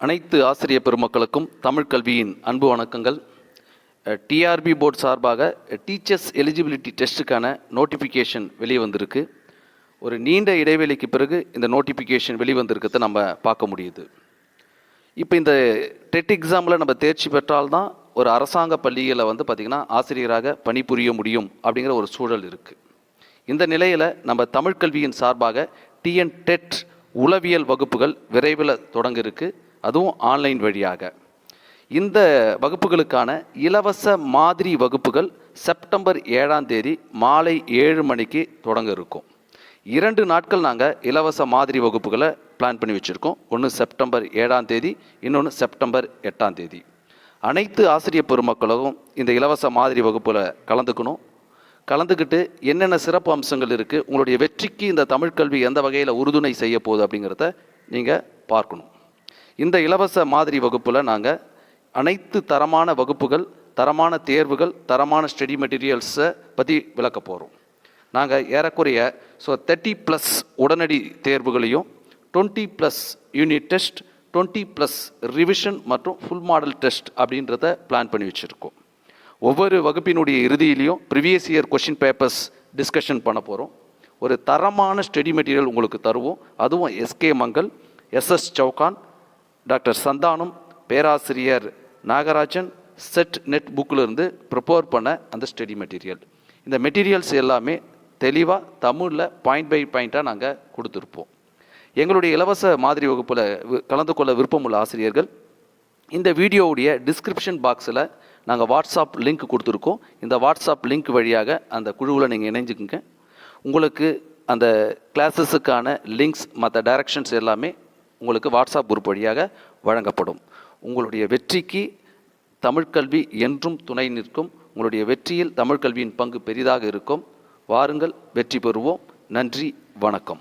அனைத்து ஆசிரியர் பெருமக்களுக்கும் தமிழ் கல்வியின் அன்பு வணக்கங்கள். டிஆர்பி போர்டு சார்பாக டீச்சர்ஸ் எலிஜிபிலிட்டி டெஸ்ட்டுக்கான நோட்டிஃபிகேஷன் வெளியே வந்திருக்கு ஒரு நீண்ட இடைவெளிக்கு பிறகு இந்த நோட்டிஃபிகேஷன் வெளிவந்திருக்கிறத நம்ம பார்க்க முடியுது. இப்போ இந்த டெட் எக்ஸாமில் நம்ம தேர்ச்சி பெற்றால்தான் ஒரு அரசாங்க பள்ளிகளில் வந்து பார்த்திங்கன்னா ஆசிரியராக பணிபுரிய முடியும் அப்படிங்கிற ஒரு சூழல் இருக்குது இந்த நிலையில் நம்ம தமிழ் கல்வியின் சார்பாக டிஎன் டெட் உளவியல் வகுப்புகள் விரைவில் தொடங்க இருக்குது அதுவும் ஆன்லைன் வழியாக. இந்த வகுப்புகளுக்கான இலவச மாதிரி வகுப்புகள் செப்டம்பர் ஏழாம் தேதி மாலை ஏழு மணிக்கு தொடங்க இருக்கும். இரண்டு நாட்கள் நாங்கள் இலவச மாதிரி வகுப்புகளை பிளான் பண்ணி வச்சுருக்கோம். ஒன்று செப்டம்பர் ஏழாம் தேதி இன்னொன்று செப்டம்பர் எட்டாம் தேதி. அனைத்து ஆசிரியர் பெருமக்களும் இந்த இலவச மாதிரி வகுப்பில் கலந்துக்கணும். கலந்துக்கிட்டு என்னென்ன சிறப்பு அம்சங்கள் இருக்குது உங்களுடைய வெற்றிக்கு இந்த தமிழ் கல்வி எந்த வகையில் உறுதுணை செய்ய போகுது அப்படிங்கிறத நீங்கள் பார்க்கணும். இந்த இலவச மாதிரி வகுப்பில் நாங்கள் அனைத்து தரமான வகுப்புகள் தரமான தேர்வுகள் தரமான ஸ்டடி மெட்டீரியல்ஸை பற்றி விளக்க போகிறோம் நாங்கள் ஏறக்குறைய ஸோ தேர்ட்டி ப்ளஸ் உடனடி தேர்வுகளையும் twenty plus unit test twenty plus revision மற்றும் ஃபுல் மாடல் டெஸ்ட் அப்படின்றத பிளான் பண்ணி வச்சுருக்கோம். ஒவ்வொரு வகுப்பினுடைய இறுதியிலையும் previous year question papers discussion பண்ண போகிறோம் ஒரு தரமான ஸ்டடி மெட்டீரியல் உங்களுக்கு தருவோம். அதுவும் SK Mangal SS Chauhan doctor Santhanam பேராசிரியர் நாகராஜன் செட் நெட் புக்கில் இருந்து ப்ரிப்பேர் பண்ண அந்த ஸ்டடி மெட்டீரியல் இந்த மெட்டீரியல்ஸ் எல்லாமே தெளிவாக தமிழில் பாயிண்ட் பை பாயிண்ட்டாக நாங்கள் கொடுத்துருப்போம். எங்களுடைய இலவச மாதிரி வகுப்பில் கலந்து கொள்ள விருப்பமுள்ள ஆசிரியர்கள் இந்த வீடியோவுடைய டிஸ்கிரிப்ஷன் பாக்ஸில் நாங்கள் வாட்ஸ்அப் லிங்க் கொடுத்துருக்கோம். இந்த வாட்ஸ்அப் லிங்க் வழியாக அந்த குழுவில் நீங்கள் இணைஞ்சுக்குங்க. உங்களுக்கு அந்த கிளாஸஸுக்கான லிங்க்ஸ் மற்ற டைரக்ஷன்ஸ் எல்லாமே உங்களுக்கு வாட்ஸ்அப் குரூப் வழியாக வழங்கப்படும். உங்களுடைய வெற்றிக்கு தமிழ்கல்வி என்றும் துணை நிற்கும். உங்களுடைய வெற்றியில் தமிழ்கல்வியின் பங்கு பெரிதாக இருக்கும். வாருங்கள் வெற்றி பெறுவோம். நன்றி வணக்கம்.